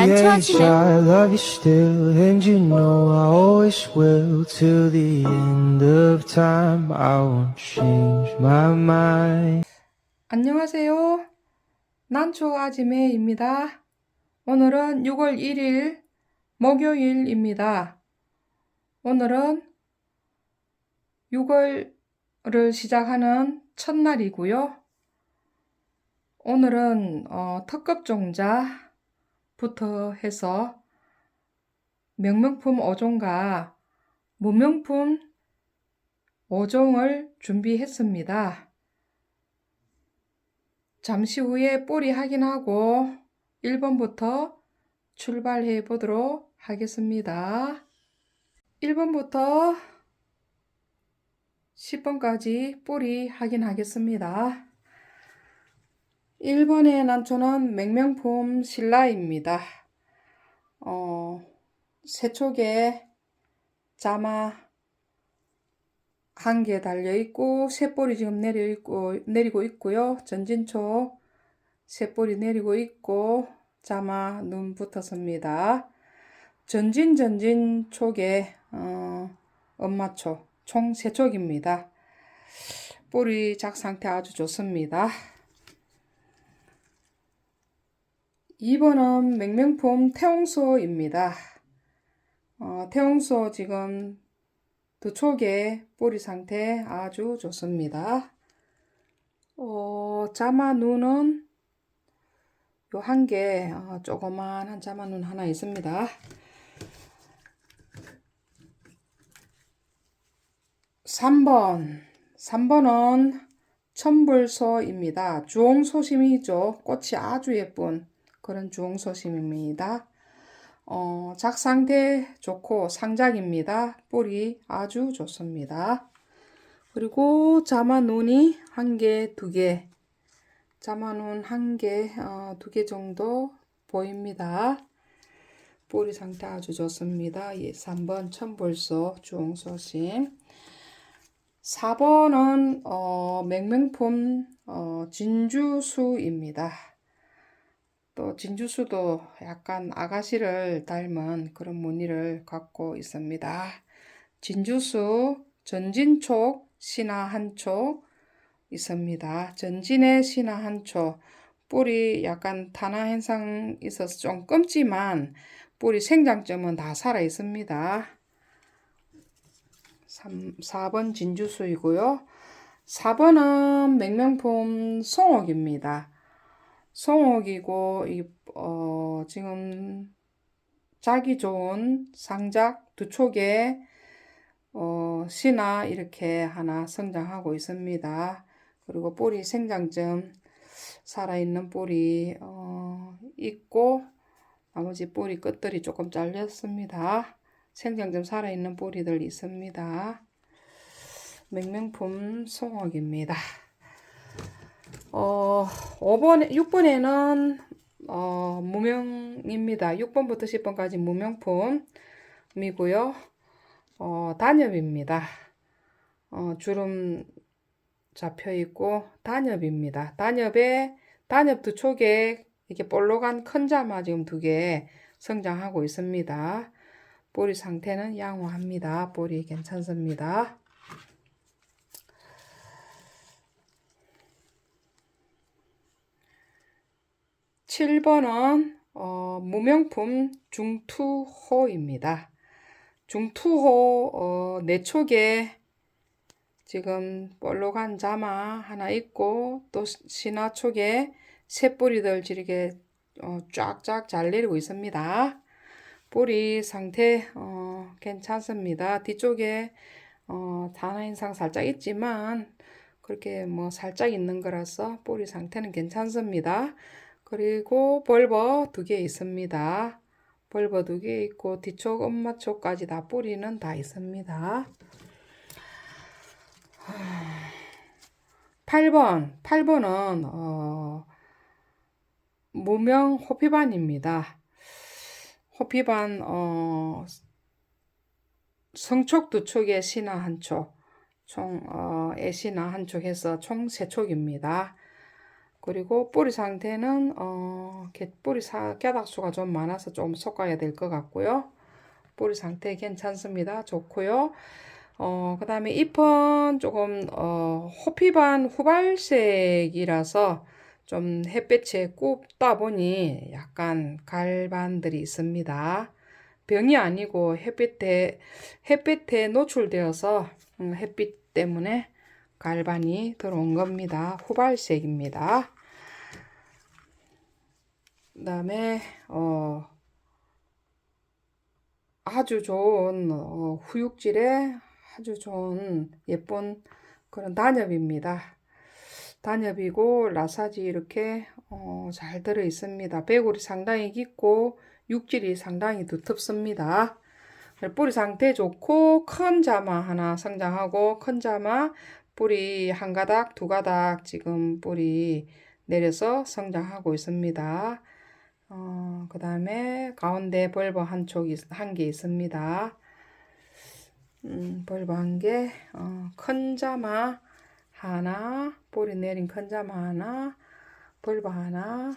난 age, 좋아지네. I love you still, and you know I always will. Till the end of time, I won't change my mind. 안녕하세요. 난초 아지매입니다. 오늘은 6월 1일 목요일입니다. 오늘은 6월을 시작하는 첫날이고요. 오늘은 어, 특급종자 부터 해서 명명품 5종과 무명품 5종을 준비했습니다. 잠시 후에 뿌리 확인하고 1번부터 출발해 보도록 하겠습니다. 1번부터 10번까지 뿌리 확인하겠습니다. 1번의 난초는 맹명품 신라입니다. 어, 세촉에 자마 한 개 달려 있고 셋볼이 지금 내려 있고 내리고 있고요. 전진초 셋볼이 내리고 있고 자마 눈 붙었습니다. 전진 전진 촉에 어, 엄마초 총 세 촉입니다. 뿌리 작 상태 아주 좋습니다. 2번은 맹명품 태홍소입니다. 어, 태홍소 지금 두 촉의 뿌리 상태 아주 좋습니다. 어, 자마 눈은 요 한 개, 어, 조그만한 자마 눈 하나 있습니다. 3번. 3번은 천불소입니다. 주홍소심이죠. 꽃이 아주 예쁜 그런 주홍소심입니다. 어, 작상태 좋고 상작입니다. 뿌리 아주 좋습니다. 그리고 자마눈이 한 개, 두 개, 자마눈 한 개, 어, 두개 정도 보입니다. 뿌리 상태 아주 좋습니다. 예, 3번 천불소 주홍소심. 4번은 어, 맹명품 어, 진주수입니다. 또 진주수도 약간 아가씨를 닮은 그런 무늬를 갖고 있습니다. 진주수 전진촉 신화 한촉 있습니다. 전진의 신화 한촉 뿌리 약간 탄화 현상 있어서 좀 검지만 뿌리 생장점은 다 살아 있습니다. 3, 4번 진주수이고요. 4번은 맹명품 송옥입니다. 송옥이고 이 어, 지금 자기 좋은 상작 두 촉에 어, 신화 이렇게 하나 성장하고 있습니다. 그리고 뿌리 생장점 살아있는 뿌리 어, 있고 나머지 뿌리 끝들이 조금 잘렸습니다. 생장점 살아있는 뿌리들 있습니다. 맹명품 송옥입니다. 어, 5번, 6번에는 어, 무명입니다. 6번부터 10번까지 무명품이고요. 어, 단엽입니다. 어, 주름 잡혀 있고 단엽입니다. 단엽에 단엽 두 촉에 이렇게 볼록한 큰 자마 지금 두 개 성장하고 있습니다. 뿌리 상태는 양호합니다. 뿌리 괜찮습니다. 7번은 어, 무명품 중투호입니다. 중투호 어, 내촉에 지금 볼록한 자마 하나 있고 또 신화 촉에 새뿌리들 이렇게 어, 쫙쫙 잘 내리고 있습니다. 뿌리 상태 어, 괜찮습니다. 뒤쪽에 어, 단화 인상 살짝 있지만 그렇게 뭐 살짝 있는 거라서 뿌리 상태는 괜찮습니다. 그리고 벌버 두 개 있습니다. 벌버 두 개 있고 뒤쪽 엄마 쪽까지 다 뿌리는 다 있습니다. 8번 8번은 어, 무명 호피반입니다. 호피반 어, 성촉 두 촉에 신화 한 촉, 총 어, 애신화 한 촉 해서 총 세 촉입니다. 그리고 뿌리 상태는 어, 게- 뿌리 사, 갸닥수가 좀 많아서 좀 솎아야 될 것 같고요. 뿌리 상태 괜찮습니다. 좋고요. 어, 그 다음에 잎은 조금 어, 호피반 후발색이라서 좀 햇볕에 굽다 보니 약간 갈반들이 있습니다. 병이 아니고 햇빛에 햇빛에 노출되어서 음, 햇빛 때문에 갈반이 들어온 겁니다. 후발색입니다. 그 다음에 어 아주 좋은 어, 후육질의 아주 좋은 예쁜 그런 단엽입니다. 단엽이고 라사지 이렇게 어, 잘 들어 있습니다. 배골이 상당히 깊고 육질이 상당히 두텁습니다. 뿌리 상태 좋고 큰 자마 하나 성장하고 큰 자마 뿌리 한 가닥 두 가닥 지금 뿌리 내려서 성장하고 있습니다. 어, 그 다음에 가운데 벌버 한쪽 한개 있습니다. 음, 벌버 한 개, 어, 큰 자마 하나, 뿌리 내린 큰 자마 하나, 벌버 하나,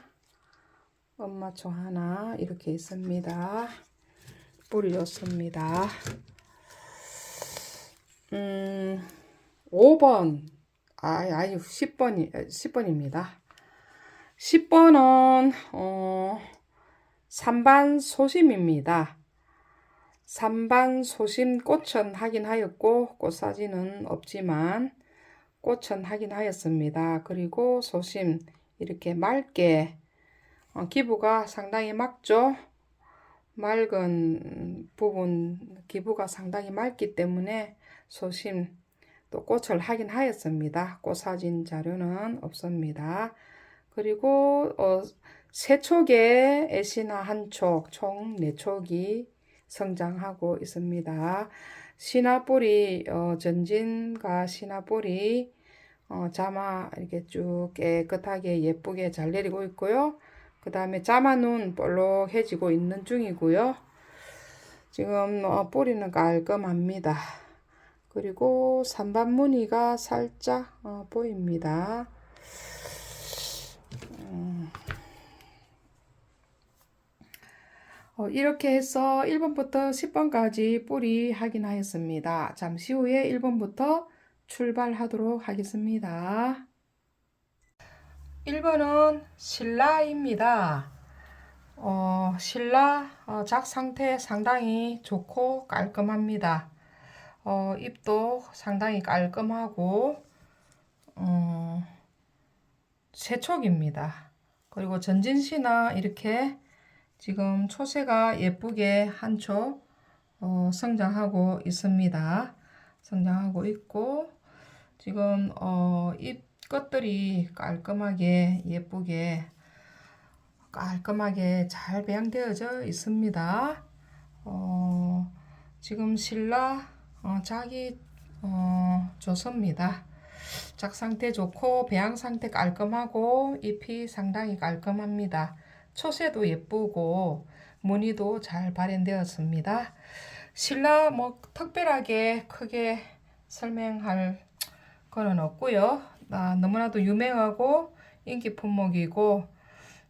엄마초 하나 이렇게 있습니다. 뿌리 좋습니다. 음, 5번, 아, 아니, 10번이, 10번입니다. 10번은, 어, 산반 소심입니다. 산반 소심 꽃은 하긴 하였고, 꽃사진은 없지만, 꽃은 하긴 하였습니다. 그리고 소심, 이렇게 맑게, 어, 기부가 상당히 맑죠? 맑은 부분, 기부가 상당히 맑기 때문에 소심, 또 꽃을 하긴 하였습니다. 꽃 사진 자료는 없습니다. 그리고 어, 세 촉에 애시나 한 촉, 총 네 촉이 성장하고 있습니다. 시나뿌리 어, 전진과 시나뿌리 어, 자마 이렇게 쭉 깨끗하게 예쁘게 잘 내리고 있고요. 그 다음에 자마눈 볼록해지고 있는 중이고요. 지금 어, 뿌리는 깔끔합니다. 그리고 산반무늬가 살짝 어, 보입니다. 어, 이렇게 해서 1번부터 10번까지 뿌리 확인하였습니다. 잠시 후에 1번부터 출발하도록 하겠습니다. 1번은 신라입니다. 어, 신라 어, 작 상태 상당히 좋고 깔끔합니다. 어, 잎도 상당히 깔끔하고 어, 세촉입니다. 그리고 전진시나 이렇게 지금 초세가 예쁘게 한초 어, 성장하고 있습니다. 성장하고 있고 지금 어, 잎 끝들이 깔끔하게 예쁘게 깔끔하게 잘 배양되어져 있습니다. 어, 지금 신라 어, 작이 어, 좋습니다. 작 상태 좋고 배양 상태 깔끔하고 잎이 상당히 깔끔합니다. 초세도 예쁘고 무늬도 잘 발현되었습니다. 신라 뭐 특별하게 크게 설명할 거는 없고요. 아, 너무나도 유명하고 인기 품목이고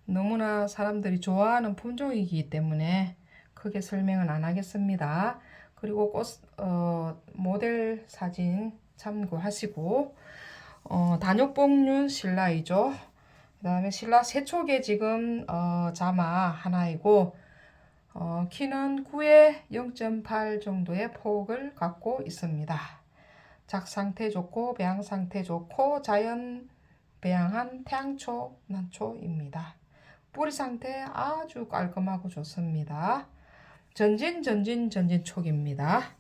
너무나 사람들이 좋아하는 품종이기 때문에 크게 설명은 안 하겠습니다. 그리고 꽃 어, 모델 사진 참고하시고 어, 단육복륜 신라이죠. 그 다음에 신라 세촉에 지금 어, 자마 하나이고 어, 키는 9에 0.8 정도의 폭을 갖고 있습니다. 작 상태 좋고 배양 상태 좋고 자연 배양한 태양초 난초입니다. 뿌리 상태 아주 깔끔하고 좋습니다. 전진 전진 전진 촉입니다.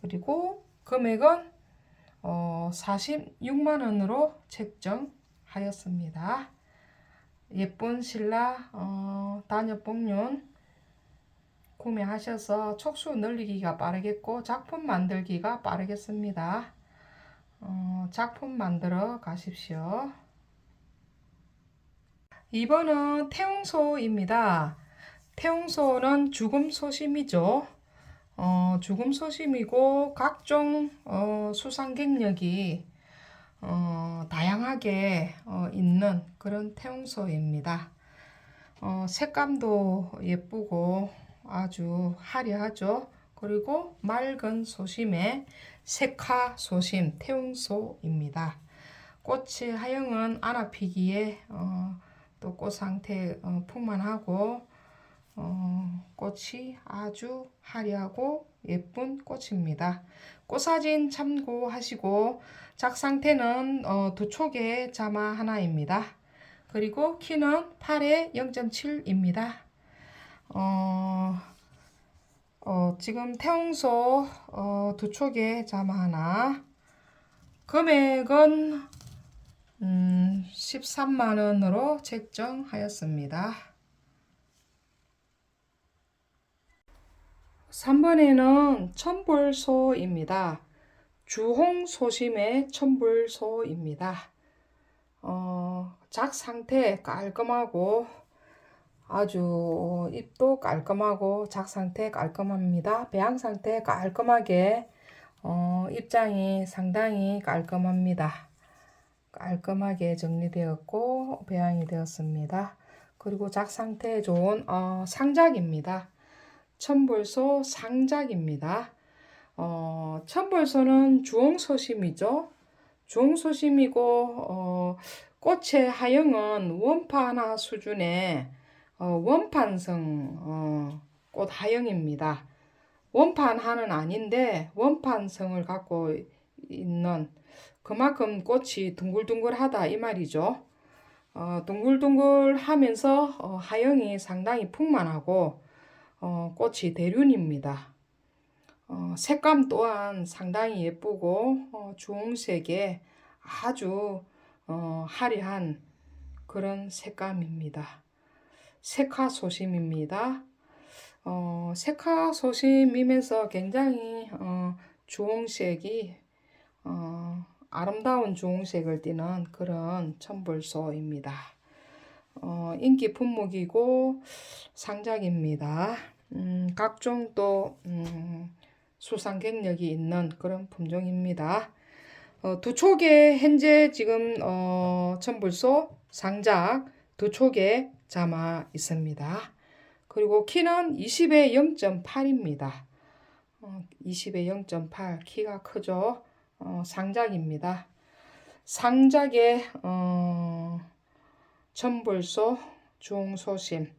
그리고 금액은 어, 46만 원으로 책정하였습니다. 예쁜 신라 어, 단엽 복륜 구매하셔서 촉수 늘리기가 빠르겠고 작품 만들기가 빠르겠습니다. 어, 작품 만들어 가십시오. 2번은 태웅소입니다. 태웅소는 죽음 소심이죠. 어, 죽음 소심이고 각종 어, 수상 경력이 어, 어, 다양하게 어, 있는 그런 태용소입니다. 어, 색감도 예쁘고 아주 화려하죠. 그리고 맑은 소심의 색화 소심 태용소입니다. 꽃의 하영은 안아 피기에 어, 또 꽃 상태 어, 풍만하고 어, 꽃이 아주 화려하고 예쁜 꽃입니다. 꽃 사진 참고하시고 작 상태는 어, 두 촉의 자마 하나입니다. 그리고 키는 8에 0.7입니다. 어, 어, 지금 태용소 어, 두 촉의 자마 하나 금액은 음, 13만 원으로 책정하였습니다. 3번에는 천불소입니다. 주홍소심의 천불소입니다. 어, 작 상태 깔끔하고 아주 잎도 깔끔하고 작 상태 깔끔합니다. 배양 상태 깔끔하게 어, 입장이 상당히 깔끔합니다. 깔끔하게 정리되었고 배양이 되었습니다. 그리고 작 상태 좋은 어, 상작입니다. 천불소 상작입니다. 어, 천불소는 주홍소심이죠. 주홍소심이고 어, 꽃의 하영은 원판화 수준의 어, 원판성 어, 꽃 하영입니다. 원판화는 아닌데 원판성을 갖고 있는 그만큼 꽃이 둥글둥글하다 이 말이죠. 어, 둥글둥글하면서 어, 하영이 상당히 풍만하고 어, 꽃이 대륜입니다. 어, 색감 또한 상당히 예쁘고 어, 주홍색의 아주 어, 화려한 그런 색감입니다. 색화 소심입니다. 어, 색화 소심이면서 굉장히 어, 주홍색이 어, 아름다운 주홍색을 띠는 그런 천불소입니다. 어, 인기 품목이고 상작입니다. 음, 각종 또 음, 수상 경력이 있는 그런 품종입니다. 어, 두 촉에 현재 지금 어, 천불소 상작 두 촉에 자마 있습니다. 그리고 키는 20에 0.8입니다. 어, 20에 0.8 키가 크죠. 어, 상작입니다. 상작의 어, 천불소 중소심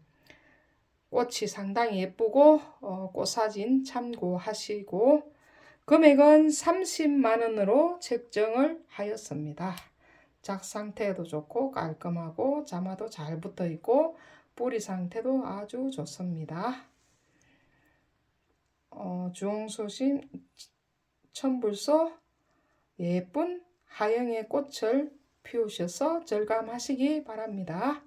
꽃이 상당히 예쁘고 어, 꽃사진 참고하시고 금액은 30만 원으로 책정을 하였습니다. 작 상태도 좋고 깔끔하고 자마도 잘 붙어 있고 뿌리 상태도 아주 좋습니다. 어, 중소심 천불소 예쁜 하영의 꽃을 피우셔서 절감하시기 바랍니다.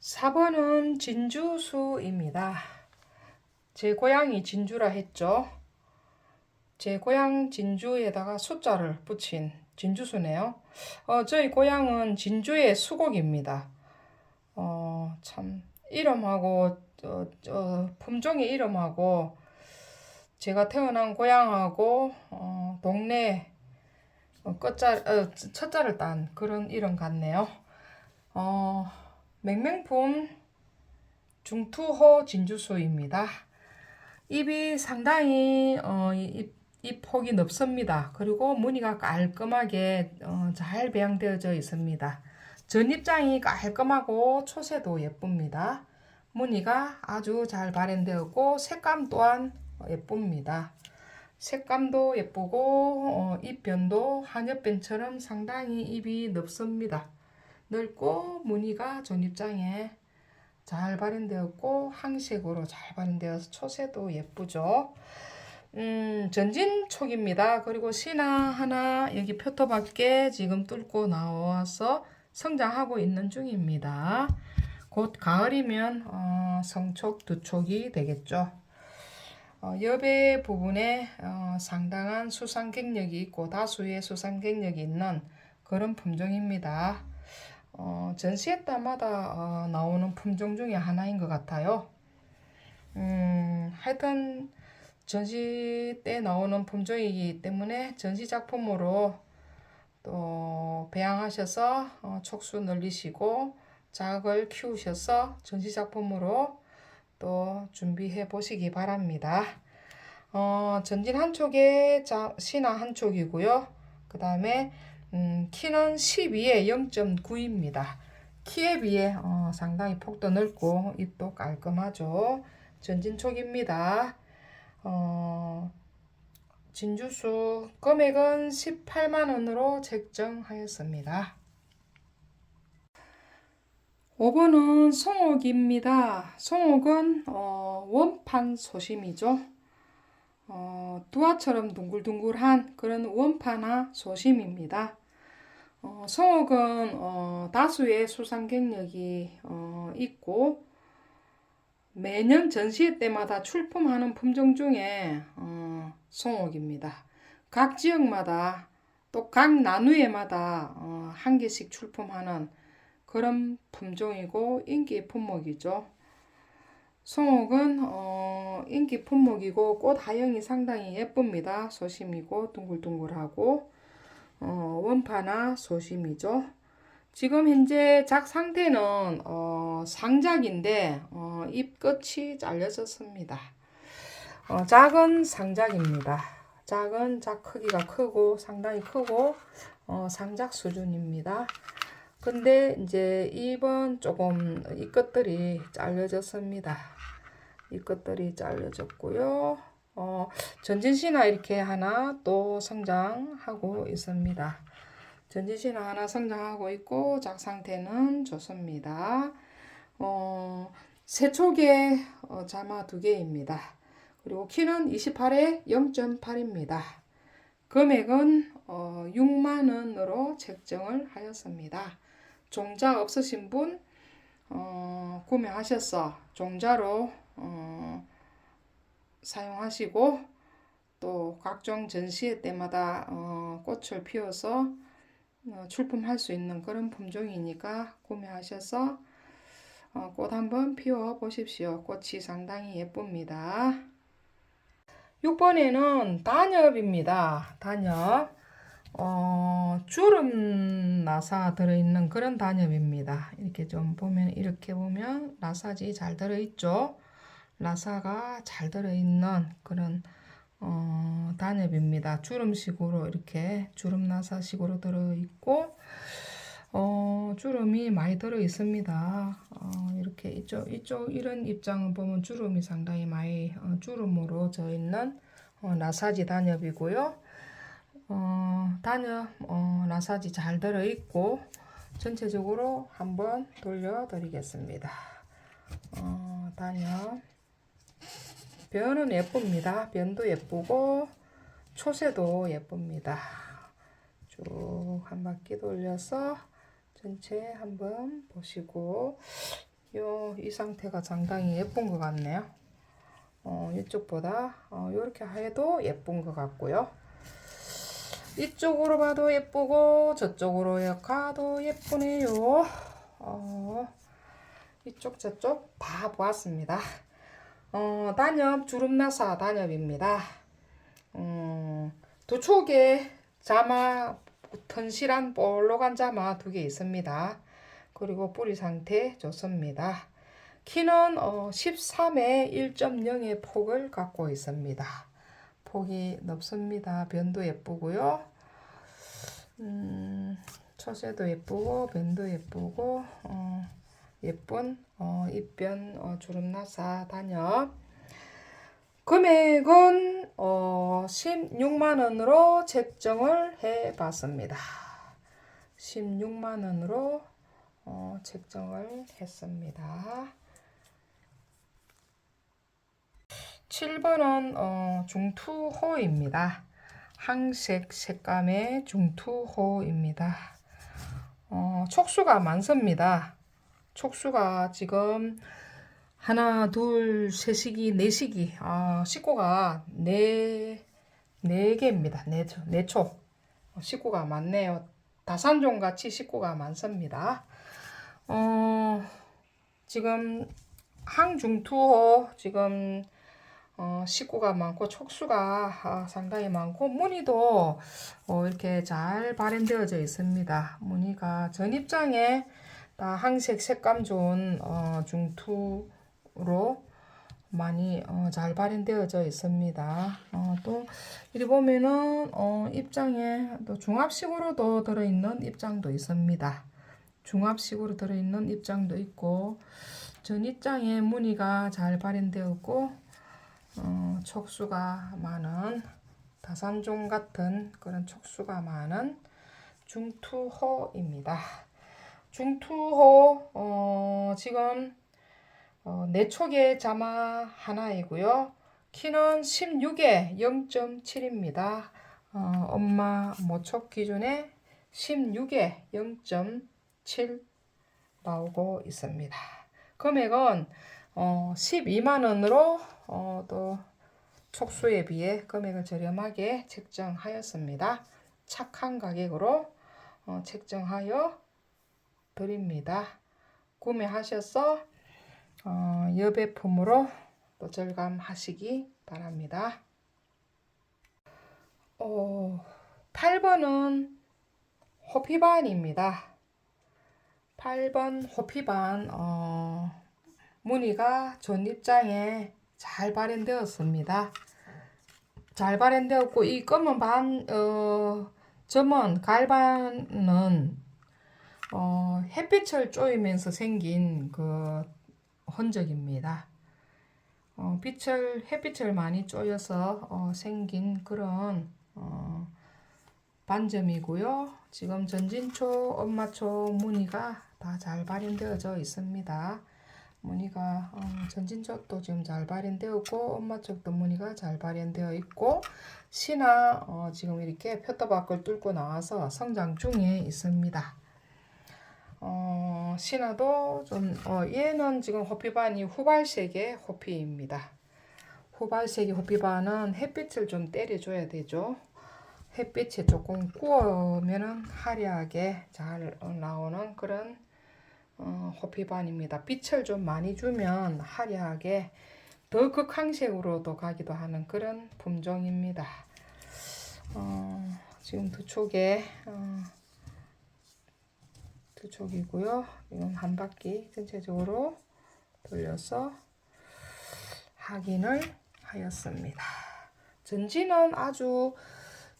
4번은 진주수입니다. 제 고향이 진주라 했죠. 제 고향 진주에다가 숫자를 붙인 진주수네요. 어, 저희 고향은 진주의 수곡입니다. 어, 참 이름하고 어, 어, 품종의 이름하고 제가 태어난 고향하고 어, 동네 어, 끝자 어, 첫자를 딴 그런 이름 같네요. 어, 맹맹품 중투호 진주수입니다. 잎이 상당히 어, 잎, 잎 폭이 넓습니다. 그리고 무늬가 깔끔하게 어, 잘 배양되어져 있습니다. 전입장이 깔끔하고 초세도 예쁩니다. 무늬가 아주 잘 발현되었고 색감 또한 예쁩니다. 색감도 예쁘고 어, 잎변도 한엽변처럼 상당히 잎이 넓습니다. 넓고 무늬가 전입장에 잘 발현되었고 항색으로 잘 발현되어서 초세도 예쁘죠. 음, 전진촉입니다. 그리고 신화 하나 여기 표토밖에 지금 뚫고 나와서 성장하고 있는 중입니다. 곧 가을이면 어, 성촉 두 촉이 되겠죠. 어, 여배 부분에 어, 상당한 수상 경력이 있고 다수의 수상 경력이 있는 그런 품종입니다. 어, 전시회 때마다 어, 나오는 품종 중에 하나인 것 같아요. 음, 하여튼 전시 때 나오는 품종이기 때문에 전시 작품으로 또 배양하셔서 어, 촉수 늘리시고 작을 키우셔서 전시 작품으로 또 준비해 보시기 바랍니다. 어, 전진 한 촉에 자, 신화 한 촉이고요. 그 다음에 음, 키는 12에 0.9입니다. 키에 비해 어, 상당히 폭도 넓고 잎도 깔끔하죠. 전진촉입니다. 어, 진주수 금액은 18만 원으로 책정하였습니다. 5번은 송옥입니다. 송옥은 어, 원판 소심이죠. 어, 두화처럼 둥글둥글한 그런 원판화 소심입니다. 어, 송옥은 어, 다수의 수상 경력이 어, 있고 매년 전시회 때마다 출품하는 품종 중에 어, 송옥입니다. 각 지역마다 또 각 나누에마다 어, 한 개씩 출품하는 그런 품종이고 인기 품목이죠. 송옥은 어, 인기 품목이고 꽃 하영이 상당히 예쁩니다. 소심이고 둥글둥글하고 어, 원파나 소심이죠. 지금 현재 작 상태는 어, 상작인데 어, 잎 끝이 잘려졌습니다. 어, 작은 상작입니다. 작은 작 크기가 크고 상당히 크고 어, 상작 수준입니다. 근데 이제 잎은 조금 이 끝들이 잘려졌습니다. 이 끝들이 잘려졌고요. 어, 전진신화 이렇게 하나 또 성장하고 있습니다. 전진신화 하나 성장하고 있고 작 상태는 좋습니다. 어, 세촉에 어, 자마 두 개입니다. 그리고 키는 28에 0.8입니다. 금액은 어, 6만 원으로 책정을 하였습니다. 종자 없으신 분 어, 구매하셔서 종자로 어, 사용하시고 또 각종 전시회 때마다 어, 꽃을 피워서 어, 출품할 수 있는 그런 품종이니까 구매하셔서 어, 꽃 한번 피워 보십시오. 꽃이 상당히 예쁩니다. 6번에는 단엽입니다. 단엽. 어, 주름 나사 들어있는 그런 단엽입니다. 이렇게 좀 보면, 이렇게 보면 나사지 잘 들어있죠? 나사가 잘 들어있는 그런, 어, 단엽입니다. 주름식으로 이렇게 주름 나사식으로 들어있고, 어, 주름이 많이 들어 있습니다. 어, 이렇게 이쪽, 이쪽 이런 입장을 보면 주름이 상당히 많이 어, 주름으로 져 있는 어, 나사지 단엽이고요. 어, 단엽 어, 나사지 잘 들어 있고 전체적으로 한번 돌려 드리겠습니다. 어, 단엽 변은 예쁩니다. 변도 예쁘고 초세도 예쁩니다. 쭉 한 바퀴 돌려서 전체 한번 보시고 요 이 상태가 상당히 예쁜 것 같네요. 어, 이쪽보다 어, 이렇게 해도 예쁜 것 같고요. 이쪽으로 봐도 예쁘고 저쪽으로 가도 예쁘네요. 어, 이쪽 저쪽 다 보았습니다. 어, 단엽 주름나사 단엽입니다. 음, 두 촉에 자마 튼실한 볼록한 자마 두 개 있습니다. 그리고 뿌리 상태 좋습니다. 키는 어, 13에 1.0의 폭을 갖고 있습니다. 폭이 넓습니다. 변도 예쁘고요. 음, 처세도 예쁘고 변도 예쁘고 어, 예쁜 어, 입변 어, 주름나사 단엽 금액은 어, 16만 원으로 책정을 해 봤습니다. 16만 원으로 어, 책정을 했습니다. 7번은 어, 중투호입니다. 항색 색감의 중투호입니다. 어, 촉수가 많습니다. 촉수가 지금 하나, 둘, 셋이기, 넷이기, 아, 식구가 네, 네 개입니다. 네, 초- 네 촉. 어, 식구가 많네요. 다산종 같이 식구가 많습니다. 어, 지금 항중투호 지금 어, 식구가 많고 촉수가 아, 상당히 많고 무늬도 어, 이렇게 잘 발현되어져 있습니다. 무늬가 전 입장에 다 항색 색감 좋은 어, 중투로 많이 어, 잘 발현되어져 있습니다. 어, 또 이리 보면은 어, 입장에 또 중합식으로도 들어있는 입장도 있습니다. 중합식으로 들어있는 입장도 있고 전 입장에 무늬가 잘 발현되었고 어, 촉수가 많은 다산종 같은 그런 촉수가 많은 중투호입니다. 중투호 어, 지금 어, 내촉의 자마 하나이고요. 키는 16에 0.7입니다. 어, 엄마 모촉 기준에 16에 0.7 나오고 있습니다. 금액은 어, 12만 원으로 어, 또 촉수에 비해 금액을 저렴하게 책정하였습니다. 착한 가격으로 어, 책정하여 드립니다. 구매하셔서 어, 여배품으로 또 절감하시기 바랍니다. 어, 8번은 호피반입니다. 8번 호피반 어, 무늬가 전입장에 잘 발현되었습니다. 잘 발현되었고 이 검은 반 어, 점은 갈반은 어, 햇빛을 쪼이면서 생긴 그 흔적입니다. 어, 빛을 햇빛을 많이 쪼여서 어, 생긴 그런 어, 반점이고요. 지금 전진초, 엄마초 무늬가 다 잘 발현되어져 있습니다. 무늬가 어, 전진 쪽도 지금 잘 발현되었고 엄마 쪽도 무늬가 잘 발현되어 있고 신화 어, 지금 이렇게 표터 밖을 뚫고 나와서 성장 중에 있습니다. 어, 신화도 좀 어, 얘는 지금 호피반이 후발색의 호피입니다. 후발색의 호피반은 햇빛을 좀 때려줘야 되죠. 햇빛이 조금 구우면은 화려하게 잘 나오는 그런 어, 호피반입니다. 빛을 좀 많이 주면 화려하게 더 극항색으로도 가기도 하는 그런 품종입니다. 어, 지금 두 촉에 어, 두 촉이고요. 이건 한 바퀴 전체적으로 돌려서 확인을 하였습니다. 전지는 아주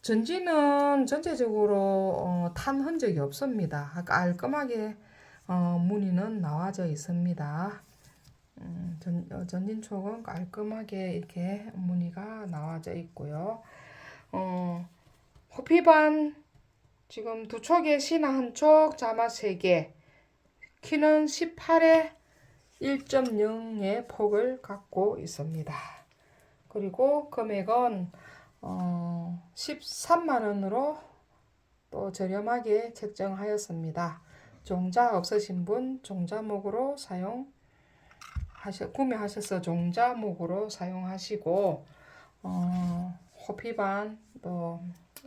전지는 전체적으로 어, 탄 흔적이 없습니다. 깔끔하게 어, 무늬는 나와져 있습니다. 음, 전, 어, 전진촉은 깔끔하게 이렇게 무늬가 나와져 있고요. 어, 호피반 지금 두 촉에 신화 한 촉, 자마 세 개, 키는 18에 1.0의 폭을 갖고 있습니다. 그리고 금액은 어, 13만 원으로 또 저렴하게 책정하였습니다. 종자 없으신 분 종자목으로 사용 하셔 구매하셔서 종자목으로 사용하시고 어, 호피반 또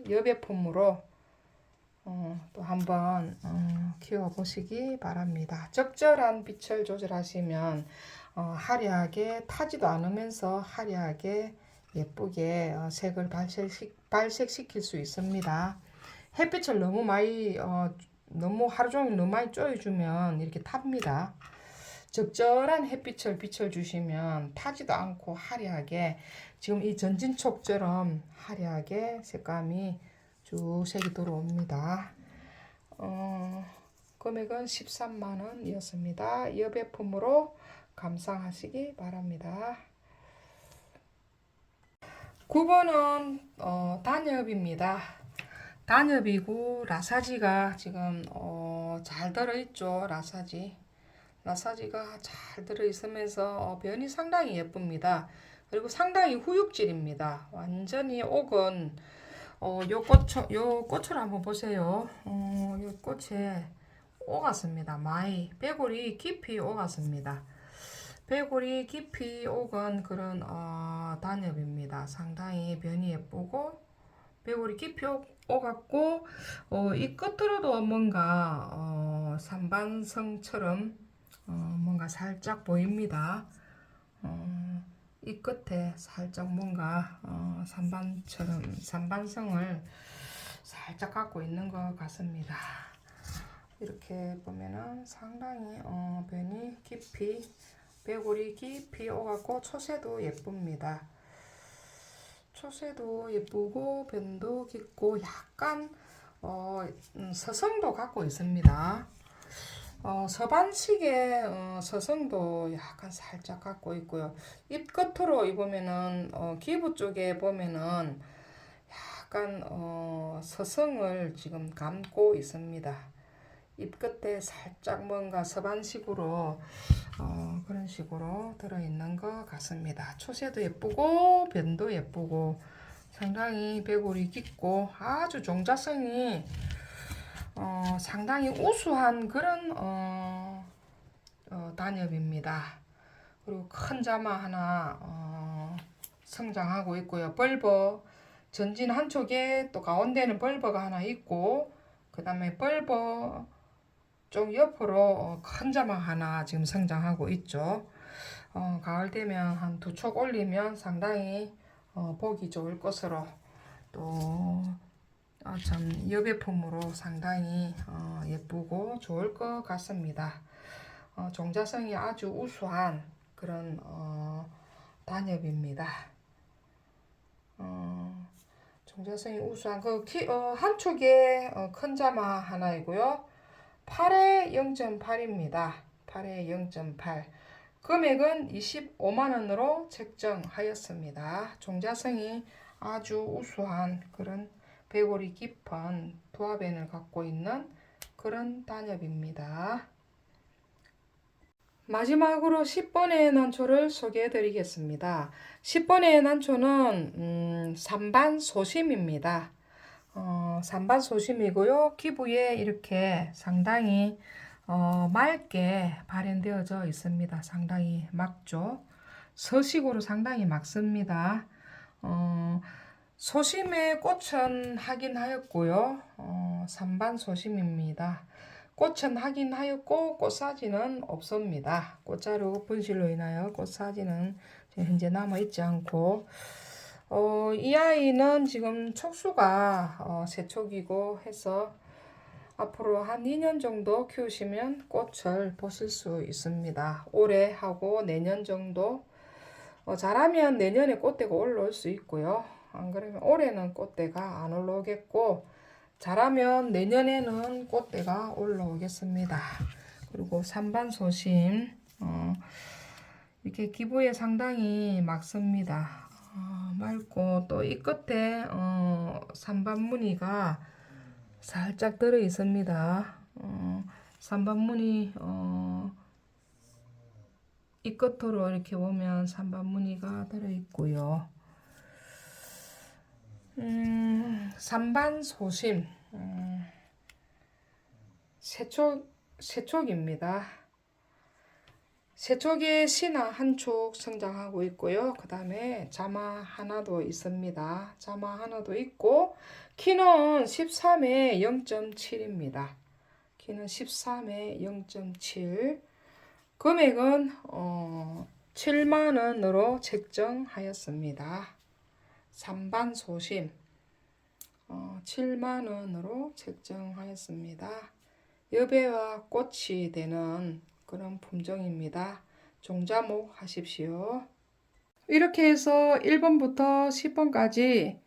여배품으로 어, 또 한번 어, 키워 보시기 바랍니다. 적절한 빛을 조절하시면 어, 화려하게 타지도 않으면서 화려하게 예쁘게 어, 색을 발색 발색시킬 수 있습니다. 햇빛을 너무 많이 어, 너무 하루 종일 너무 많이 쪼여주면 이렇게 탑니다. 적절한 햇빛을 빛을 주시면 타지도 않고 화려하게 지금 이 전진촉처럼 화려하게 색감이 쭉 색이 들어옵니다. 어, 금액은 13만 원이었습니다. 여배품으로 감상하시기 바랍니다. 9번은 어, 단엽입니다. 단엽이고 라사지가 지금 어, 잘 들어있죠. 라사지. 라사지가 잘 들어있으면서 어, 변이 상당히 예쁩니다. 그리고 상당히 후육질입니다. 완전히 옥은 어, 요 꽃, 요 꽃을 한번 보세요. 어, 요 꽃에 오갔습니다. 많이 빼골이 깊이 오갔습니다. 빼골이 깊이 오건 그런 어, 단엽입니다. 상당히 변이 예쁘고 빼골이 깊이 오, 오갔고 어, 이 끝으로도 뭔가 어, 산반성처럼 어, 뭔가 살짝 보입니다. 어, 이 끝에 살짝 뭔가 어, 산반처럼 산반성을 살짝 갖고 있는 것 같습니다. 이렇게 보면은 상당히 어, 변이 깊이 배골이 깊이 오갖고 초새도 예쁩니다. 초새도 예쁘고 변도 깊고 약간 어, 음, 서성도 갖고 있습니다. 어, 서반식의 어, 서성도 약간 살짝 갖고 있고요. 입 끝으로 입으면은 어, 기부 쪽에 보면은 약간 어, 서성을 지금 감고 있습니다. 입 끝에 살짝 뭔가 서반식으로 어, 그런 식으로 들어있는 것 같습니다. 초새도 예쁘고 변도 예쁘고 상당히 배골이 깊고 아주 종자성이 어, 상당히 우수한 그런 어, 어, 단엽입니다. 그리고 큰 자마 하나 어, 성장하고 있고요. 벌버 전진 한쪽에 또 가운데는 벌버가 하나 있고 그 다음에 벌버 쪽 옆으로 어, 큰 자마 하나 지금 성장하고 있죠. 어, 가을 되면 한 두 촉 올리면 상당히 어, 보기 좋을 것으로 또 아, 참 여배품으로 상당히 어, 예쁘고 좋을 것 같습니다. 어, 종자성이 아주 우수한 그런 어, 단엽입니다. 어, 종자성이 우수한 그 키, 어, 한쪽에 어, 큰 자마 하나이고요. 8에 0.8입니다. 8에 0.8. 금액은 25만 원으로 책정하였습니다. 종자성이 아주 우수한 그런 배골이 깊은 도화변을 갖고 있는 그런 단엽입니다. 마지막으로 10번의 난초를 소개해 드리겠습니다. 10번의 난초는 음, 산반 소심입니다. 어, 산반 소심이고요. 기부에 이렇게 상당히 어, 맑게 발현되어져 있습니다. 상당히 맑죠. 서식으로 상당히 맑습니다. 어, 소심의 꽃은 하긴 하였고요. 어, 산반 소심입니다. 꽃은 하긴 하였고 꽃사지는 없습니다. 꽃자루 분실로 인하여 지금 현재 남아 있지 않고 어, 이 아이는 지금 촉수가 어, 세촉이고 해서 앞으로 한 2년 정도 키우시면 꽃을 보실 수 있습니다. 올해 하고 내년 정도 어, 잘하면 내년에 꽃대가 올라올 수 있고요. 안 그러면 올해는 꽃대가 안 올라오겠고 잘하면 내년에는 꽃대가 올라오겠습니다. 그리고 산반 소심 어, 이렇게 기부에 상당히 맑습니다. 어, 맑고 또 이 끝에 어, 산반 무늬가 살짝 들어 있습니다. 어, 산반 무늬 어, 이 끝으로 이렇게 보면 산반 무늬가 들어 있고요. 음, 산반 소심 음, 세촉 세촉입니다. 세촉에 신화 한 촉 성장하고 있고요. 그 다음에 자마 하나도 있습니다. 자마 하나도 있고 키는 13에 0.7입니다. 키는 13에 0.7 금액은 어, 7만 원으로 책정하였습니다. 산반 소심 어, 7만 원으로 책정하였습니다. 여배와 꽃이 되는 그런 품종입니다. 종자목 하십시오. 이렇게 해서 1번부터 10번까지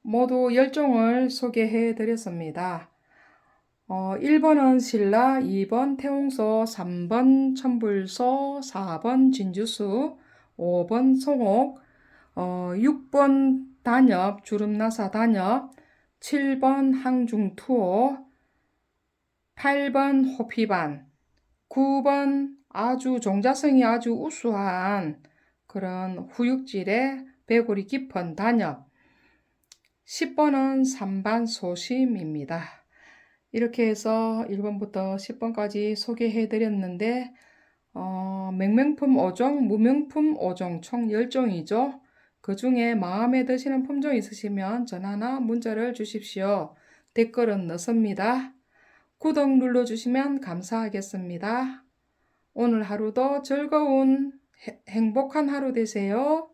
모두 10종을 소개해 드렸습니다. 어, 1번은 신라, 2번 태홍소, 3번 천불소, 4번 진주수, 5번 송옥, 어, 6번 단엽, 주름나사 단엽, 7번 항중투호, 8번 호피반, 9번 아주 종자성이 아주 우수한 그런 후육질의 배골이 깊은 단엽, 10번은 산반 소심입니다. 이렇게 해서 1번부터 10번까지 소개해 드렸는데 어, 맹명품 5종, 무명품 5종 총 10종이죠. 그 중에 마음에 드시는 품종 있으시면 전화나 문자를 주십시오. 댓글은 넣습니다. 구독 눌러주시면 감사하겠습니다. 오늘 하루도 즐거운 해- 행복한 하루 되세요.